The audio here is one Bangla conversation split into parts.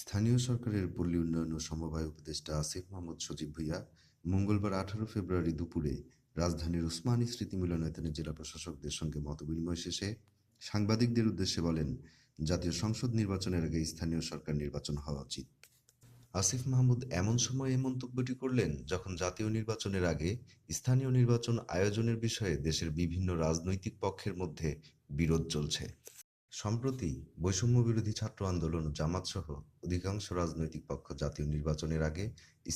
স্থানীয় সরকারের পল্লী উন্নয়ন ও সমবায় উপদেষ্টা আসিফ মাহমুদ সজীব ভুইয়া মঙ্গলবার আঠারো ফেব্রুয়ারি দুপুরে রাজধানীর উসমানী স্মৃতি মিলনায়তনে জেলা প্রশাসকদের সঙ্গে মতবিনিময় শেষে সাংবাদিকদের উদ্দেশ্যে বলেন, জাতীয় সংসদ নির্বাচনের আগে স্থানীয় সরকার নির্বাচন হওয়া উচিত। আসিফ মাহমুদ, এমন সময় এই মন্তব্যটি করলেন যখন জাতীয় নির্বাচনের আগে স্থানীয় নির্বাচন আয়োজনের বিষয়ে দেশের বিভিন্ন রাজনৈতিক পক্ষের মধ্যে বিরোধ চলছে। সম্প্রতি বৈষম্য বিরোধী ছাত্র আন্দোলন ও জামাত সহ অধিকাংশ রাজনৈতিক পক্ষ জাতীয় নির্বাচনের আগে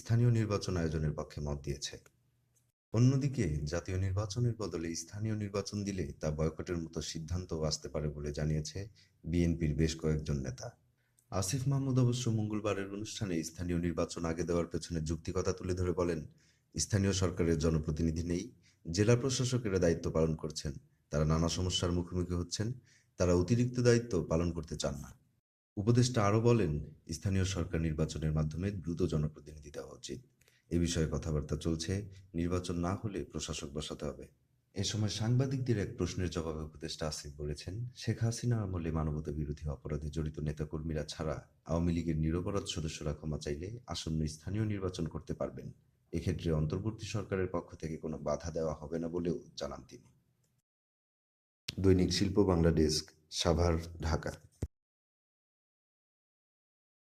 স্থানীয় নির্বাচন আয়োজনের পক্ষে মত দিয়েছে। অন্যদিকে জাতীয় নির্বাচনের বদলে স্থানীয় নির্বাচন দিলে তা বয়কটের মতো সিদ্ধান্তও আসতে পারে বলে জানিয়েছে বিএনপির বেশ কয়েকজন নেতা। আসিফ মাহমুদ অবশ্য মঙ্গলবারের অনুষ্ঠানে স্থানীয় নির্বাচন আগে দেওয়ার পেছনে যুক্তিকতা তুলে ধরে বলেন, স্থানীয় সরকারের জনপ্রতিনিধি নেই, জেলা প্রশাসকেরা দায়িত্ব পালন করছেন, তারা নানা সমস্যার মুখোমুখি হচ্ছেন তারা অতিরিক্ত দায়িত্ব পালন করতে চান না। উপদেষ্টা আরও বলেন, স্থানীয় সরকার নির্বাচনের মাধ্যমে দ্রুত জনপ্রতিনিধি দেওয়া উচিত। এ বিষয়ে কথাবার্তা চলছে, নির্বাচন না হলে প্রশাসক বসাতে হবে। এ সময় সাংবাদিকদের এক প্রশ্নের জবাবে উপদেষ্টা আসিফ বলেছেন, শেখ হাসিনা আমলে মানবতা বিরোধী অপরাধে জড়িত নেতাকর্মীরা ছাড়া আওয়ামী লীগের নিরপরাধ সদস্যরা ক্ষমা চাইলে আসন্ন স্থানীয় নির্বাচন করতে পারবেন। এক্ষেত্রে অন্তর্বর্তী সরকারের পক্ষ থেকে কোনো বাধা দেওয়া হবে না বলেও জানান তিনি। দৈনিক শিল্প বাংলা ডেস্ক সাভার ঢাকা।